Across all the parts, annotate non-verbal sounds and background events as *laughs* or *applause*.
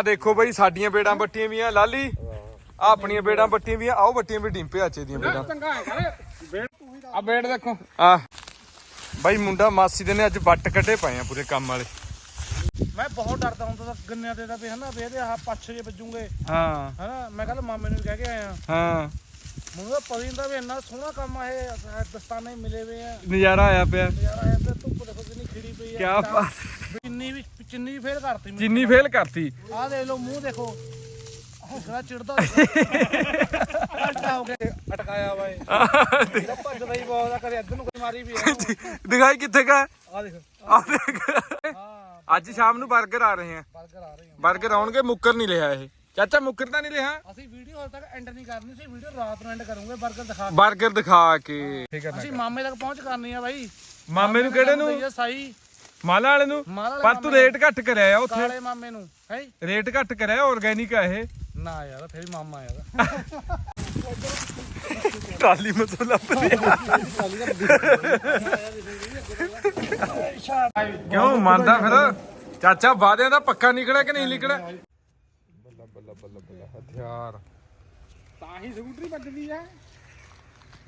ਆ ਦੇਖੋ ਬਈ ਸਾਡੀਆਂ ਬੇੜਾਂ ਬੱਟੀਆਂ ਵੀ ਆ ਲਾਲੀ। ਆਹ ਆਪਣੀਆਂ ਬੇੜਾਂ ਬੱਟੀਆਂ ਵੀ ਆ ਆਓ ਬੱਟੀਆਂ ਵੀ ਡਿੰਪੇ ਆਚੇ ਦੀਆਂ ਬੇੜਾਂ। ਚੰਗਾ ਹੈ ਆ ਬੇੜ ਦੇਖੋ। ਆ ਬਾਈ ਮੁੰਡਾ ਮਾਸੀ ਦੇ ਨੇ ਅੱਜ ਵੱਟ ਕੱਢੇ ਪਏ ਆ ਪੂਰੇ ਕੰਮ ਵਾਲੇ। ਮੈਂ ਬਹੁਤ ਡਰਦਾ ਹੁੰਦਾ ਤਾਂ ਗੰਨਿਆਂ ਤੇ ਦਾ ਵੀ ਹਨਾ ਵੀ ਇਹਦੇ ਆਹ ਪੱਛ ਜੇ ਵੱਜੂਗੇ। ਹਾਂ। ਹਨਾ ਮੈਂ ਕੱਲ ਮਾਮੇ ਨੂੰ ਕਹਿ ਕੇ ਆਇਆ। ਹਾਂ। ਮੈਨੂੰ ਤਾਂ ਪਤਾ ਹੁੰਦਾ ਵੀ ਇੰਨਾ ਸੋਹਣਾ ਕੰਮ ਆ ਇਹ ਦਸਤਾਨੇ ਮਿਲੇ ਵੇ ਆ। ਨਜ਼ਾਰਾ ਆਇਆ ਪਿਆ। ਯਾਰ ਆਇਆ ਤੇ ਧੁੱਪ ਦੇਖੋ ਕਿੰਨੀ ਖਿੜੀ ਪਈ ਆ। ਤਾਂ ਬਾਤ। ਚਿੰਨੀ ਫੇਲ ਕਰਤੀ ਮੈਨੂੰ ਫੇਲ ਕਰਤੀ। ਆਹ ਦੇਖ ਲਓ ਮੂੰਹ ਦੇਖੋ। ਹੌਸਲਾ ਚਿੜਦਾ। *laughs* ਹੋ ਗਿਆ। ਅਟਕਾਇਆ ਵਾ ਇਹ। ਅੱਜ ਸ਼ਾਮ ਨੂੰ ਬਰਗਰ ਆ ਰਹੇ ਮੁੱਕਰ ਨਹੀਂ ਲਿਆ ਇਹ। ਚਾਚਾ ਮੁੱਕਰ ਤਾਂ ਨਹੀਂ ਰਿਹਾ ਅਸੀਂ ਵੀਡੀਓ ਹਲ ਤੱਕ ਐਂਡ ਨਹੀਂ ਕਰਨੀ ਸੀ ਵੀਡੀਓ ਰਾਤ ਨੂੰ ਐਂਡ ਕਰੂਗੇ ਬਰਗਰ ਦਿਖਾ 버ਗਰ ਦਿਖਾ ਕੇ। ਅਸੀਂ ਮਾਮੇ ਤੱਕ ਪਹੁੰਚ ਕਰਨੀ ਆ ਬਾਈ। ਮਾਮੇ ਨੂੰ ਕਿਹੜੇ ਨੂੰ? ਸਾਈ। ਮਾਲਾ ਵਾਲੇ ਨੂੰ? ਮਾਲਾ ਪਰ ਤੂੰ ਰੇਟ ਘੱਟ ਕਰਿਆ ਆ ਉੱਥੇ। ਕਾਲੇ ਮਾਮੇ ਨੂੰ। ਹੈ? ਰੇਟ ਘੱਟ ਕਰਿਆ ਆਰਗੈਨਿਕ ਆ ਇਹ। ਨਾ ਯਾਰ ਫਿਰ ਵੀ ਮਾਮਾ ਯਾਰ। ਟਾਲੀ ਮਸਲਾ ਕਿਉਂ ਮੰਨਦਾ ਫਿਰ? ਚਾਚਾ ਵਾਦਿਆਂ ਦਾ ਪੱਕਾ ਨਿਕਲਿਆ ਕਿ ਨਹੀਂ ਨਿਕਲਿਆ? ਬੱਲਾ ਬੱਲਾ ਬੱਲਾ ਬੱਲਾ ਹਥਿਆਰ। ਤਾਂ ਹੀ ਸਕੂਟਰੀ ਵੱਜਦੀ ਆ।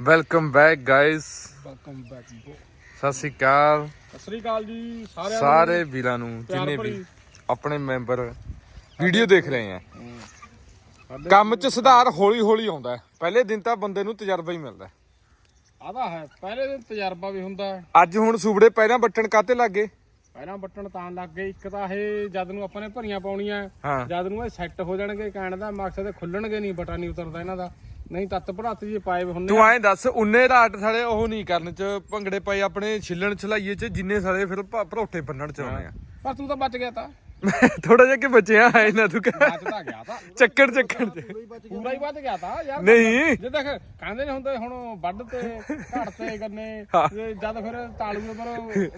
Welcome back guys welcome back ਸਤਿ ਸ਼੍ਰੀ ਅਕਾਲ ਸਤਿ ਸ੍ਰੀ ਅਕਾਲ ਜੀ ਸਾਰਿਆਂ ਸਾਰੇ ਵੀਰਾਂ ਨੂੰ ਪਿਆਰ ਜਿੰਨੇ ਵੀ ਭਰੀ। ਆਪਣੇ ਮੈਂਬਰ ਵੀਡੀਓ ਦੇਖ ਰਹੇ ਆ ਕੰਮ 'ਚ ਸੁਧਾਰ ਹੌਲੀ ਹੌਲੀ ਆਉਂਦਾ ਹੈ। ਪਹਿਲੇ ਦਿਨ ਤਾਂ ਬੰਦੇ ਨੂੰ ਤਜਰਬਾ ਹੀ ਮਿਲਦਾ ਹੈ। ਆਦਾ ਹੈ ਪਹਿਲੇ ਦਿਨ ਤਜਰਬਾ ਵੀ ਹੁੰਦਾ ਹੈ। ਅੱਜ ਹੁਣ ਸੂਬੜੇ ਪਹਿਲਾਂ ਬੱਟਣ ਕਾਤੇ ਲੱਗੇ ਪਹਿਲਾਂ ਬਟਨ ਤਾਂ ਲੱਗ ਗਏ ਇੱਕ ਤਾਂ ਇਹ ਜਦ ਨੂੰ ਆਪਾਂ ਨੇ ਭਰੀਆਂ ਪਾਉਣੀਆਂ ਹਾਂ ਜਦ ਨੂੰ ਇਹ ਸੈੱਟ ਹੋ ਜਾਣਗੇ ਕਹਿਣ ਦਾ ਮਕਸਦ ਇਹ ਖੁੱਲਣਗੇ ਨਹੀਂ ਬਟਨ ਨਹੀਂ ਉਤਰਦਾ ਇਹਨਾਂ ਦਾ ਨਹੀਂ ਤੱਤ ਭੜਾਤ ਜੀ ਪਾਏ ਹੁੰਦੇ ਤੂੰ ਐਂ ਦੱਸ ਉਨੇ ਰਾਟ ਸਾਲੇ ਉਹ ਨਹੀਂ ਕਰਨ ਚ ਭੰਗੜੇ ਪਏ ਆਪਣੇ ਛਿੱਲਣ ਛਲਾਈਏ ਚ ਜਿੰਨੇ ਸਾਲੇ ਫਿਰ ਭ- ਭਰੋਟੇ ਬੰਨਣ ਚ ਆਉਣੇ ਆ। ਪਰ ਤੂੰ ਤਾਂ ਬਚ ਗਿਆ ਤਾਂ। *laughs* ਥੋੜਾ ਜਿਹਾ ਕਿ ਬਚਿਆ ਹੈ ਨਾ ਤੂੰ ਕਹਿ। ਬਚ ਤਾਂ ਗਿਆ ਤਾਂ। ਚੱਕਰ ਚੱਕਰ ਚ। ਪੂਰਾ ਹੀ ਬਚ ਗਿਆ। ਤਾਂ ਯਾਰ। ਨਹੀਂ। ਜੇ ਦੇਖ ਕਹਿੰਦੇ ਨੇ ਹੁੰਦੇ ਹੁਣ ਵੱਢ ਤੇ ਘੜ ਤੇ ਗੰਨੇ ਹਾਂ। ਤੇ ਜਦ ਫਿਰ ਤਾਲੂ ਦੇ ਪਰ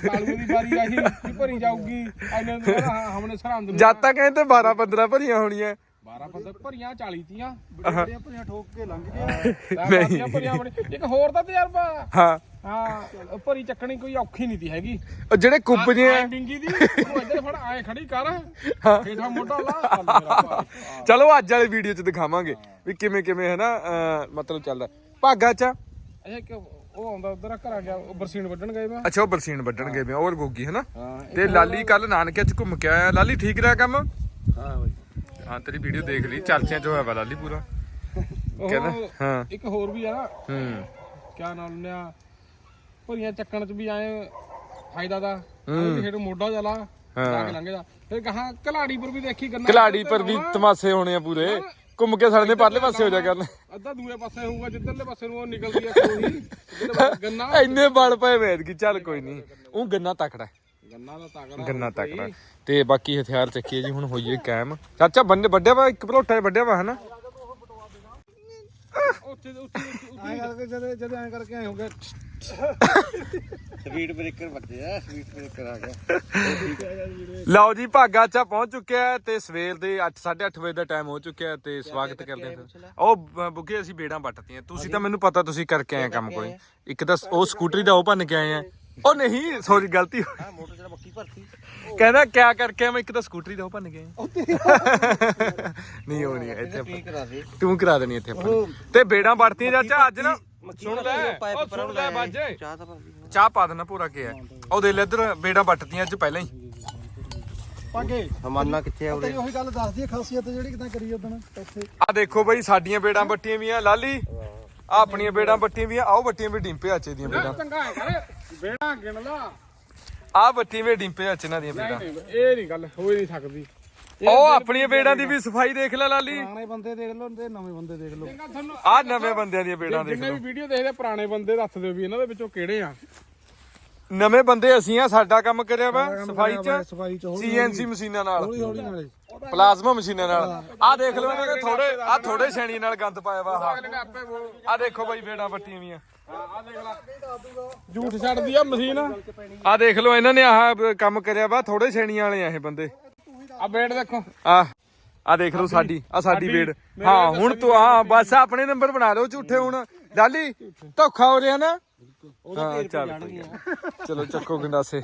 ਤਾਲੂ ਦੀ ਵਾਰੀ ਆਹੀ ਭਰੀ ਜਾਊਗੀ। ਐਨੇ ਨੂੰ ਕਹਿੰਦਾ ਹਾਂ ਹਮਨੇ ਸਰਹੰਦ ਨੂੰ ਜਦ ਤੱਕ ਕਹਿੰਦੇ 12 15 ਭਰੀਆਂ ਹੋਣੀਆਂ। 12 ਬੰਦੇ ਭਰੀਆਂ 40 ਤੀਆਂ। ਬੜੀਆਂ ਭਰੀਆਂ ਠੋਕ ਕੇ ਲੰਘ ਗਿਆ *laughs* ਨਹੀਂ। ਭਰੀਆਂ ਬੜੀ ਇੱਕ ਹੋਰ ਦਾ ਤਜਰਬਾ। ਹਾਂ। ਹਾਂ ਉਹ ਭਰੀ ਚੱਕਣੀ ਕੋਈ ਔਖੀ ਨਹੀਂ ਤੀ ਹੈਗੀ। ਉਹ ਜਿਹੜੇ ਕੁੱਬ ਜੇ ਆ ਡਿੰਗੀ ਦੀ ਇੱਧਰ ਫੜ ਆਏ ਖੜੀ ਕਰ। ਹੇਠਾਂ ਮੋਢਾ ਲਾ। ਚੱਲ ਮੇਰਾ ਭਾਈ। ਚਲੋ ਅੱਜ ਵਾਲੀ ਵੀਡੀਓ ਚ ਦਿਖਾਵਾਂਗੇ ਵੀ ਕਿਵੇਂ ਕਿਵੇਂ ਹੈ ਨਾ ਮਤਲਬ ਚੱਲਦਾ। ਭਾਗਾ ਚ? ਅੱਛਾ ਇੱਕ ਉਹ ਆਉਂਦਾ ਉਧਰ ਘਰ ਆ ਗਿਆ ਉਹ ਬਰਸੀਨ ਵੱਢਣ ਗਏ ਮੈਂ ਅੱਛਾ ਉਹ ਬਰਸੀਨ ਵੱਢਣਗੇ ਵੀ ਹੋਰ ਗੋਗੀ ਹੈ ਨਾ ਹਾਂ ਤੇ ਲਾਲੀ ਕੱਲ ਨਾਨਕਿਆਂ ਚ ਘੁੰਮ ਕੇ ਆਇਆ। ਲਾਲੀ ਠੀਕ ਰਿਹਾ ਕੰਮ? ਹਾਂ ਬਾਈ। ਹਾਂ ਤੇਰੀ ਵੀਡੀਓ ਦੇਖ ਲਈ ਚਰਚਿਆਂ ਚ ਹੋਇਆ ਵਾ ਲਾਲੀ ਪੂਰਾ। ਕਹਿੰਦਾ ਉਹ ਹਾਂ। ਇੱਕ ਹੋਰ ਵੀ ਆ ਹੂੰ। ਕਿਆ ਨਾਮ ਲੈਂਦੇ ਆ? ਭਰੀਆਂ ਚੱਕਣ ਚ ਵੀ ਆਏ ਫਾਇਦਾ ਦਾ। ਹੂੰ। ਹੇਠ ਮੋਢਾ ਜਲਾ ਲੰਘਦਾ ਫਿਰ ਕਹਾ ਕਲਾੜੀ ਪਰ ਵੀ ਦੇਖੀ ਗੰਨਾ। ਕਲਾੜੀ ਪਰ ਵੀ ਤਮਾਸ਼ੇ ਹੋਣੇ ਆ ਪੂਰੇ। ਘੁੰਮ ਕੇ ਸਾਡੇ ਦੇ ਪਰਲੇ ਪਾਸੇ ਹੋ ਜਾ ਕਰਨ। ਅੱਧਾ ਦੂਏ ਪਾਸੇ ਹੋਊਗਾ ਜਿੱਧਰਲੇ ਪਾਸੇ ਨੂੰ ਉਹ ਨਿਕਲਦੀ ਆ ਕੋਈ ਗੰਨਾ। ਇੰਨੇ ਬਲ ਪਏ ਵੇਦ ਕੀ ਚੱਲ ਕੋਈ ਨਹੀਂ ਉਹ ਗੰਨਾ ਤਕੜਾ ਹੈ। ਗੰਨਾ ਦਾ ਤਗੜਾ ਗੰਨਾ ਤਕੜਾ ਤੇ ਬਾਕੀ ਹਥਿਆਰ ਚੱਕੀਏ ਜੀ ਹੁਣ ਹੋਈਏ ਕਾਇਮ। ਚਾਚਾ ਬੰਦੇ ਵੱਡਿਆ ਵਾ ਇੱਕ ਭਲੋਟਾ ਵੱਡਿਆ ਵਾ ਹਨਾ? ਉੱਥੇ ਉੱਥੇ ਉੱਥੇ ਐਂ ਕਰਕੇ ਜਦ ਜਦ ਐਂ ਕਰਕੇ ਐਂ ਹੋ ਗਿਆ। ਸਪੀਡ ਬ੍ਰੇਕਰ ਵੱਜੇ ਆ ਸਪੀਡ ਬ੍ਰੇਕਰ ਆ ਗਿਆ। ਲਓ ਜੀ ਭਾਗਾ ਚਾ ਪਹੁੰਚ ਚੁੱਕਿਆ ਤੇ ਸਵੇਰ ਦੇ 8 8:30 ਵਜੇ ਦਾ ਟਾਈਮ ਹੋ ਚੁੱਕਿਆ ਤੇ ਸਵਾਗਤ ਕਰਦੇ ਹਾਂ। ਉਹ ਬੁੱਗੇ ਅਸੀਂ ਬੇੜਾਂ ਪੱਟਤੀਆਂ ਤੁਸੀਂ ਤਾਂ ਮੈਨੂੰ ਪਤਾ ਤੁਸੀਂ ਕਰਕੇ ਆਏ ਕੰਮ ਕੋਈ। ਇੱਕ ਤਾਂ ਉਹ ਸਕੂਟਰੀ ਦਾ ਉਹ ਭੰਨ ਕੇ ਆਏ ਆ। ਉਹ ਨਹੀਂ ਸੌਰੀ ਗਲਤੀ ਹੋ ਗਈ। ਮੋਟਰ ਜਿਹੜਾ ਬੱਕੀ ਭਰਤੀ। ਕਹਿੰਦਾ ਕਿਆ ਕਰਕੇ ਆਇਆ? ਮੈਂ ਇੱਕ ਤਾਂ ਸਕੂਟਰੀ ਦਾ ਉਹ ਭੰਨ ਆਇਆ ਨਹੀਂ ਉਹ ਨਹੀਂ ਇੱਥੇ ਆਪਾਂ- ਕੀ ਕਰਾ ਦੇ। ਤੂੰ ਕਰਾ ਦੇਣੀ ਇੱਥੇ ਆਪਾਂ। ਨੇ। ਤੇ ਬੇੜਾਂ ਪੱਟਤੀਆਂ ਚਾਚਾ ਅੱਜ ਨਾ ਸੁਣ ਲੈ। ਉਹ ਸੁਣ ਲੈ ਬਾਜੇ। ਚਾਹ ਤਾਂ ਭਾਜੀ ਚਾਹ ਪਾ ਦੇਣਾ ਪੂਰਾ ਕੀ ਹੈ ਉਹ ਦੇ ਲੈ ਇੱਧਰ ਬੇੜਾਂ ਪੱਟਤੀਆਂ ਅੱਜ ਪਹਿਲਾਂ ਹੀ। ਪਾਗੇ ਹਮਾਨਾ ਕਿੱਥੇ ਆ ਤੇਰੀ ਉਹੀ ਗੱਲ ਦੱਸਦੀ ਹੈ ਖਾਸੀਅਤ ਜਿਹੜੀ ਕਿਦਾਂ ਕਰੀ ਉਦੋਂ ਉੱਥੇ ਆ ਦੇਖੋ ਬਈ ਸਾਡੀਆਂ ਬੇੜਾਂ ਬੱਟੀਆਂ ਵੀ ਆ ਲਾਲੀ। ਆ ਆਪਣੀਆਂ ਬੇੜਾਂ ਬੱਟੀਆਂ ਵੀ ਆ ਆਓ ਬੱਟੀਆਂ ਵੀ ਡਿੰਪੇ ਆਚੇ ਦੀਆਂ ਬੇੜਾਂ। ਚੰਗਾ ਹੈ ਕਰ। ਬੇੜਾ ਗਿਣ ਲਾ। ਆ ਬੱਟੀਆਂ ਵੀ ਡਿੰਪੇ ਆਚੇ ਇਹਨਾਂ ਦੀਆਂ ਬੇੜਾਂ ਨਹੀਂ ਇਹ ਨਹੀਂ ਗੱਲ ਹੋ ਹੀ ਨਹੀਂ ਸਕਦੀ। ਉਹ ਆਪਣੀਆਂ ਬੇੜਾਂ ਦੀ ਵੀ ਸਫ਼ਾਈ ਦੇਖ ਲੈ ਲਾਲੀ। ਪੁਰਾਣੇ ਬੰਦੇ ਦੇਖ ਲਓ ਤੇ ਨਵੇਂ ਬੰਦੇ ਦੇਖ ਲਓ। ਚੰਗਾ ਤੁਹਾਨੂੰ ਆ ਨਵੇਂ ਬੰਦਿਆਂ ਦੀਆਂ ਬੇੜਾਂ ਦੇਖ ਜਿੰਨੇ ਵੀ ਵੀਡੀਓ ਦੇਖਦੇ ਆ, ਪੁਰਾਣੇ ਬੰਦੇ ਦੱਸ ਦਿਓ ਵੀ ਇਹਨਾਂ ਦੇ ਵਿੱਚੋਂ ਕਿਹੜੇ ਆ। ਨਵੇਂ ਬੰਦੇ ਅਸੀਂ ਆ ਸਾਡਾ ਕੰਮ ਕਰਿਆ ਵਾ ਸਫ਼ਾਈ ਚ ਸਫ਼ਾਈ ਚ ਹੌਲੀ ਸੀਐਨਸੀ ਮਸ਼ੀਨਾਂ ਨਾਲ। ਹੌਲੀ ਹੌਲੀ ਨਾਲੇ। ਪਲਾਜ਼ਮਾ ਮਸ਼ੀਨਾਂ ਨਾਲ। ਆ ਦੇਖ ਲਓ ਇਹਨਾਂ ਦੇ ਥੋੜੇ ਆ ਥੋੜੇ ਛੈਣੀ ਨਾਲ ਗੰਦ ਪਾਇਆ ਵਾ ਆਹ। ਅਗਲੇ ਨੇ ਆਪੇ ਬੋਲ ਆ ਦੇਖੋ ਬਈ ਬੇੜਾਂ ਬੱਟੀਆਂ ਵੀ ਆ ਆ ਦੇਖ ਲੈ ਝੂਠ ਛੱਡਦੀ ਆ ਮਸ਼ੀਨ। ਆ ਦੇਖ ਲਓ ਇਹਨਾਂ ਨੇ ਆਹ ਕੰਮ ਕਰਿਆ ਵਾ ਥੋੜੇ ਛੈਣੀਆਂ ਵਾਲੇ ਆ ਇਹ ਬੰਦੇ। ਆ ਬੇੜ ਦੇਖੋ। ਆ ਆ ਦੇਖ ਲਓ ਸਾਡੀ ਆ ਸਾਡੀ ਬੇੜ ਹਾਂ ਹੁਣ ਤੂੰ ਹਾਂ ਬਸ ਆਪਣੇ ਨੰਬਰ ਬਣਾ ਲਓ ਝੂਠੇ ਹੁਣ। ਡਾਲੀ ਧੋਖਾ ਹੋ ਰਿਹਾ ਨਾ? ਹਾਂ ਚੱਲ ਨੀ। ਚਲੋ ਚੱਕੋ ਗੰਡਾਸੇ।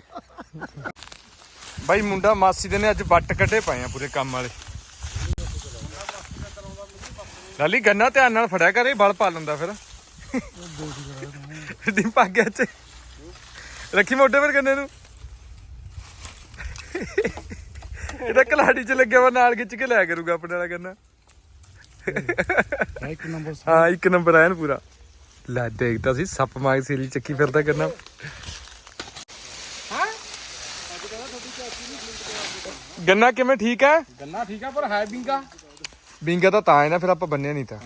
ਬਾਈ ਮੁੰਡਾ ਮਾਸੀ ਦੇ ਨੇ ਅੱਜ ਵੱਟ ਕੱਢੇ ਪਏ ਆ ਪੂਰੇ ਕੰਮ ਵਾਲੇ। ਲਾਲੀ ਗੰਨਾ ਧਿਆਨ ਨਾਲ ਫੜਿਆ ਕਰ ਬਲ ਪਾ ਲੈਂਦਾ ਫਿਰ। ਦਿਨ ਪਾ ਗਿਆ ਚ ਰੱਖੀ ਮੋਢੇ ਪਰ ਗੰਨੇ ਨੂੰ। ਇਹਦਾ ਕਲਾੜੀ ਚ ਲੱਗਿਆ ਵਾ ਨਾਲ ਖਿੱਚ ਕੇ ਲਿਆ ਕਰੂਗਾ ਆਪਣੇ ਵਾਲਾ ਗੰਨਾ। ਇੱਕ ਨੰਬਰ ਹਾਂ ਇੱਕ ਨੰਬਰ ਆਇਆ ਪੂਰਾ। ਲੈ ਦੇਖਦਾ ਸੀ ਸੱਪ ਮਾਗ ਸੀਲੀ ਚੱਕੀ ਫਿਰਦਾ ਗੰਨਾ। ਗੰਨਾ ਕਿਵੇਂ ਠੀਕ ਹੈ? ਗੰਨਾ ਠੀਕ ਆ ਪਰ ਹੈ ਬਿੰਗਾ। ਬਿੰਗਾ ਤਾਂ ਤਾਂ ਹੈ ਨਾ ਫਿਰ ਆਪਾਂ ਬੰਨਿਆ ਨਹੀਂ ਤਾਂ।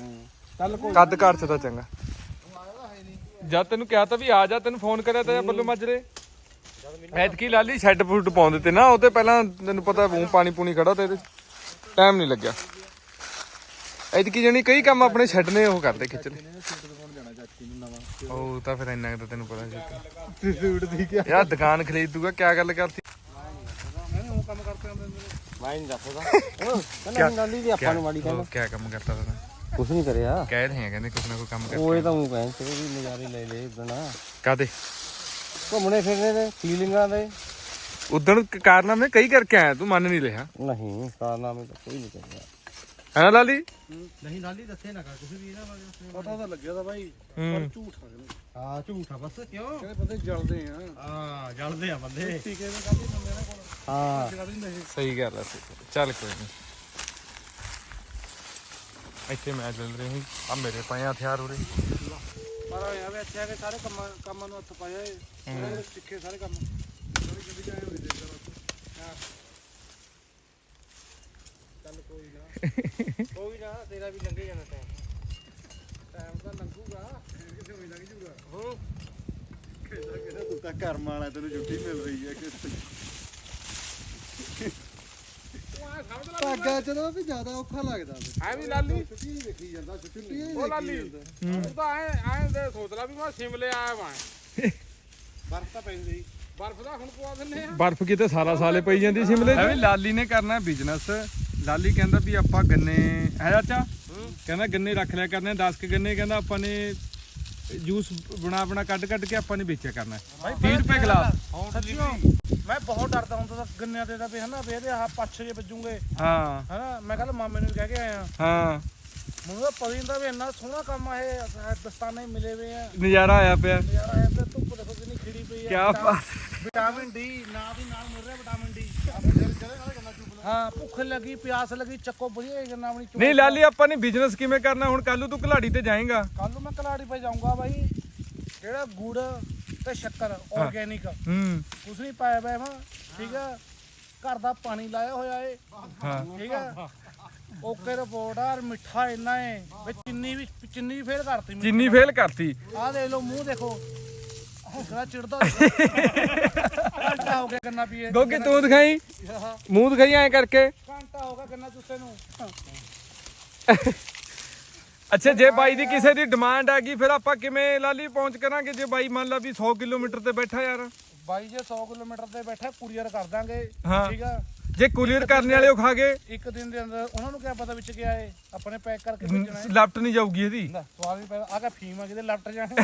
ਚੱਲ ਕੋਈ ਕੱਦ ਘਾਟ ਚ ਤਾਂ ਚੰਗਾ। ਜਦ ਤੈਨੂੰ ਕਿਹਾ ਤਾਂ ਵੀ ਆ ਜਾ ਤੈਨੂੰ ਫੋਨ ਕਰਿਆ ਤਾਂ ਬੱਲੂ ਮਾਜਰੇ। ਐਤਕੀ ਲਾਲੀ ਸ਼ੈੱਡ ਫੂਡ ਪਾਉਂ ਦਿੱਤੇ ਨਾ ਉਹ ਤੇ ਪਹਿਲਾਂ ਤੈਨੂੰ ਪਤਾ ਬੂੰ ਪਾਣੀ ਪੂਣੀ ਖੜਾ ਤੇ ਇਹਦੇ ਟਾਈਮ ਨਹੀਂ ਲੱਗਿਆ। ਐਤਕੀ ਜਣੀ ਕਈ ਕੰਮ ਆਪਣੇ ਛੱਡ ਨੇ ਉਹ ਕਰਦੇ ਖਿੱਚ ਲਏ ਉਹ ਤਾਂ ਫਿਰ ਇੰਨਾ ਕੁ ਤਾਂ ਤੈਨੂੰ ਪਤਾ ਸੀ। ਸੂਟ ਦੀ ਕਿਆ ਯਾਰ ਦੁਕਾਨ ਖਰੀਦ ਦੂਗਾ ਕਿਆ ਗੱਲ ਕਰਤੀ? ਮੈਂ ਨਹੀਂ ਦੱਸਦਾ। *laughs* ਉਹ ਕਹਿੰਦਾ ਨਾਲੀ ਦੀ ਆਪਾਂ ਨੂੰ ਮਾੜੀ ਉਹ ਕਿਆ ਕੰਮ ਕਰਤਾ ਤਾ ਕੁਛ ਨਹੀਂ ਕਰਿਆ। ਕਹਿ ਰਹੇ ਆ ਕਹਿੰਦੇ ਕੁਛ ਨਾ ਕੋਈ ਕੰਮ ਕਰ ਉਹ ਇਹ ਤਾਂ ਉਹ ਕਹਿੰਦੇ ਸੀ ਵੀ ਨਜ਼ਾਰੇ ਲੈ ਲੈ ਇਦਣਾ ਕਾਦੇ ਘੁੰਮਣੇ ਫਿਰਨੇ ਦੇ ਫੀਲਿੰਗਾਂ ਦੇ। ਉਦੋਂ ਕਾਰਨਾਮੇ ਕਈ ਕਰਕੇ ਆਇਆ ਤੂੰ ਮੰਨ ਨਹੀਂ ਰਿਹਾ। ਨਹੀਂ ਕਾਰਨਾਮੇ ਤਾਂ ਕੋਈ ਨਹੀਂ ਕਰਿਆ। ਹੈ ਨਾ ਲਾਲੀ? ਨਹੀਂ ਨਾਲੀ ਦੱਸੇ ਨਾ ਕਰ ਤੁਸੀਂ ਵੀ ਇਹਨਾਂ ਬਾਰੇ ਪਤਾ ਤਾਂ ਲੱਗਿਆ ਤਾਂ ਬਾਈ ਹੂੰ। ਝੂਠ ਆ ਗਏ ਹਾਂ ਝੂਠਾ ਬਸ ਕਿਉਂ? ਕਹਿੰਦੇ ਬੰਦੇ ਜਲਦੇ ਆ। ਹਾਂ ਜਲਦੇ ਆ ਬੰਦੇ। ਟੀਕੇ ਦੇ ਕਾਹਦੀ ਬੰਦੇ ਨੇ ਕੋਲ? ਹਾਂ। ਸਹੀ ਗੱਲ ਹੈ ਸਹੀ ਗੱਲ ਹੈ। ਚੱਲ ਕੋਈ ਨਹੀਂ ਇੱਥੇ ਮੈਂ ਚੱਲ ਰਹੀ ਆ ਮੇਰੇ ਪਏ ਆ ਹਥਿਆਰ ਉਰੇ। ਪਰ ਆ ਵੇ ਇੱਥੇ ਆ ਕੇ ਸਾਰੇ ਕੰਮਾਂ ਕੰਮਾਂ ਨੂੰ ਹੱਥ ਪਾਇਆ ਸਾਰੇ ਸਿੱਖੇ ਸਾਰੇ ਕੰਮ ਸਾਰੀ ਜ਼ਿੰਦਗੀ ਚ ਆਏ ਹੋਏ ਦੇਖ ਹਾਂ ਚੱਲ ਕੋਈ ਨਾ। ਕੋਈ ਨਾ ਤੇਰਾ ਵੀ ਲੰਘੇ ਜਾਣਾ ਟਾਈਮ ਟਾਈਮ ਤਾਂ ਲੰਘੂਗਾ। ਫੇਰ ਕਿਥੇ ਹੋਈ ਲੱਗ ਜੂਗਾ ਹੋ। ਕਿਹਦਾ ਕਿਹਦਾ ਤੂੰ ਤਾਂ ਕਰਮ ਵਾਲਾ ਤੈਨੂੰ ਛੁੱਟੀ ਮਿਲ ਰਹੀ ਹੈ ਕਿ ਭਾਗਾ ਚਲੋ ਵੀ ਜ਼ਿਆਦਾ ਔਖਾ ਲੱਗਦਾ ਐ ਵੀ ਲਾਲੀ। ਛੁੱਟੀ ਨਹੀਂ ਦੇਖੀ ਜਾਂਦਾ ਛੁੱਟੀ ਨਹੀਂ ਉਹ ਲਾਲੀ। ਤੂੰ ਤਾਂ ਐ ਐ ਦੇ ਸੋਚ ਲੈ ਵੀ ਮੈਂ ਸ਼ਿਮਲੇ ਆਇਆ ਵਾਂ। ਬਰਫ਼ ਤਾਂ ਪੈਂਦੀ। ਬਰਫ਼ ਦਾ ਹੁਣ ਪਵਾ ਦਿੰਨੇ ਆ। ਬਰਫ਼ ਕਿਤੇ ਸਾਰਾ ਸਾਲੇ ਪਈ ਜਾਂਦੀ ਸਿਮਲੇ ਐਵੇਂ ਲਾਲੀ ਨੇ ਕਰਨਾ ਬਿਜ਼ਨਸ ਲਾਲੀ ਕਹਿੰਦਾ ਵੀ ਆਪਾਂ ਗੰਨੇ ਹੈ। ਚਾਚਾ ਕਹਿੰਦਾ ਗੰਨੇ ਰੱਖ ਲਿਆ ਕਰਨੇ 10 ਕ ਗੰਨੇ ਕਹਿੰਦਾ ਆਪਾਂ ਨੇ ਜੂਸ ਬਣਾ ਬਣਾ ਕੱਢ ਕੱਢ ਕੇ ਆਪਾਂ ਨੇ ਵੇਚਿਆ ਕਰਨਾ। 30 ਰੁਪਏ ਗਲਾਸ। ਮੈਂ ਬਹੁਤ ਡਰਦਾ ਹੁੰਦਾ ਤਾਂ ਗੰਨਿਆਂ ਤੇ ਦਾ ਵੀ ਹਨਾ ਵੀ ਇਹਦੇ ਆਹ ਪੱਛੇ ਜੇ ਵੱਜੂਗੇ। ਹਾਂ। ਹਨਾ ਮੈਂ ਕੱਲ ਮਾਮੇ ਨੂੰ ਵੀ ਕਹਿ ਕੇ ਆਇਆ। ਹਾਂ। ਮੈਨੂੰ ਤਾਂ ਪਤਾ ਹੁੰਦਾ ਵੀ ਇੰਨਾ ਸੋਹਣਾ ਕੰਮ ਆ ਇਹ ਦਸਤਾਨੇ ਮਿਲੇ ਵੇ ਆ। ਨਜ਼ਾਰਾ ਆਇਆ ਪਿਆ। ਯਾਰ ਆਇਆ ਤੇ ਧੁੱਪ ਦੇਖੋ ਕਿੰਨੀ ਖਿੜੀ ਪਈ ਆ। ਬਾਤ। ਵਿਟਾਮਿਨ ਡੀ ਨਾਲ ਦੀ ਨਾਲ ਮਿਲ ਰਿਹਾ ਵਿਟਾਮਿਨ ਡੀ। ਹਾਂ ਭੁੱਖ ਲੱਗੀ ਪਿਆਸ ਲੱਗੀ ਚੱਕੋ ਵਧੀਆ ਇਹ ਗੰਨਾ ਆਪਣੀ ਨਹੀਂ ਲਾਲੀ ਆਪਾਂ ਨੇ ਬਿਜ਼ਨਸ ਕਿਵੇਂ ਕਰਨਾ? ਹੁਣ ਕੱਲ ਤੂੰ ਘਲਾੜੀ ਤੇ ਜਾਏਗਾ। ਕੱਲ ਨੂੰ ਮੈਂ ਕਲਾੜੀ ਪੈ ਜਾਊਂਗਾ ਬਾਈ। ਜਿਹੜਾ ਗੁੜ ਤੇ ਸ਼ੱਕਰ ਆਰਗੇਨਿਕ ਹੂੰ। ਕੁਛ ਨਹੀਂ ਪਾਇਆ ਵਾ ਠੀਕ ਆ? ਘਰ ਦਾ ਪਾਣੀ ਲਾਇਆ ਹੋਇਆ ਏ। ਹਾਂ। ਠੀਕ ਆ? ਓਕੇ ਰਿਪੋਰਟ ਆ ਔਰ ਮਿੱਠਾ ਇੰਨਾ ਏ ਵੀ ਚਿੰਨੀ ਵੀ ਚਿੰਨੀ ਫੇਲ ਕਰਤੀ ਚੀਨੀ ਫੇਲ ਕਰਤੀ। ਆਹ ਦੇਖ ਲਓ ਮੂੰਹ ਦੇਖੋ। ਕਿਹੜਾ ਚਿੜਦਾ ਘੰਟਾ ਹੋ ਗਿਆ ਗੰਨਾ ਪੀਏ। ਗੋਗੀ ਤੂੰ ਦਿਖਾਈ? ਆਹ, ਮੂੰਹ ਦਿਖਾਈ ਐ ਕਰਕੇ? ਘੰਟਾ ਹੋ ਗਿਆ ਗੰਨਾ ਚੁੱਸੇ ਨੂੰ। ਅੱਛਾ ਜੇ ਬਾਈ ਦੀ ਕਿਸੇ ਦੀ ਡਿਮਾਂਡ ਆ ਗਈ ਫਿਰ ਆਪਾਂ ਕਿਵੇਂ ਲਾਲੀ ਪਹੁੰਚ ਕਰਾਂਗੇ? ਜੇ ਬਾਈ ਮੰਨ ਲਾ ਵੀ 100 ਕਿਲੋਮੀਟਰ ਤੇ ਬੈਠਾ ਯਾਰ। ਬਾਈ ਜੇ 100 ਕਿਲੋਮੀਟਰ ਤੇ ਬੈਠਾ ਕੁਰੀਅਰ ਕਰ ਦਾਂਗੇ। ਹਾਂ। ਠੀਕ ਆ? ਜੇ ਕੁਲੀਅਰ ਕਰਨ ਵਾਲੇ ਉਹ ਖਾ ਗਏ। ਇੱਕ ਦਿਨ ਦੇ ਅੰਦਰ ਉਹਨਾਂ ਨੂੰ ਕਿਆ ਪਤਾ ਵਿੱਚ ਗਿਆ ਏ? ਆਪਣੇ ਪੈਕ ਕਰਕੇ ਭੇਜਣਾ ਏ। ਲੈਫਟ ਨਹੀਂ ਜਾਊਗੀ ਇਹਦੀ। ਲੈ ਸਵਾਲ ਵੀ ਪਹਿਲਾਂ ਆ ਕਾ ਫੀਮ ਆ ਕਿਤੇ ਲੈਫਟ ਜਾਣੇ।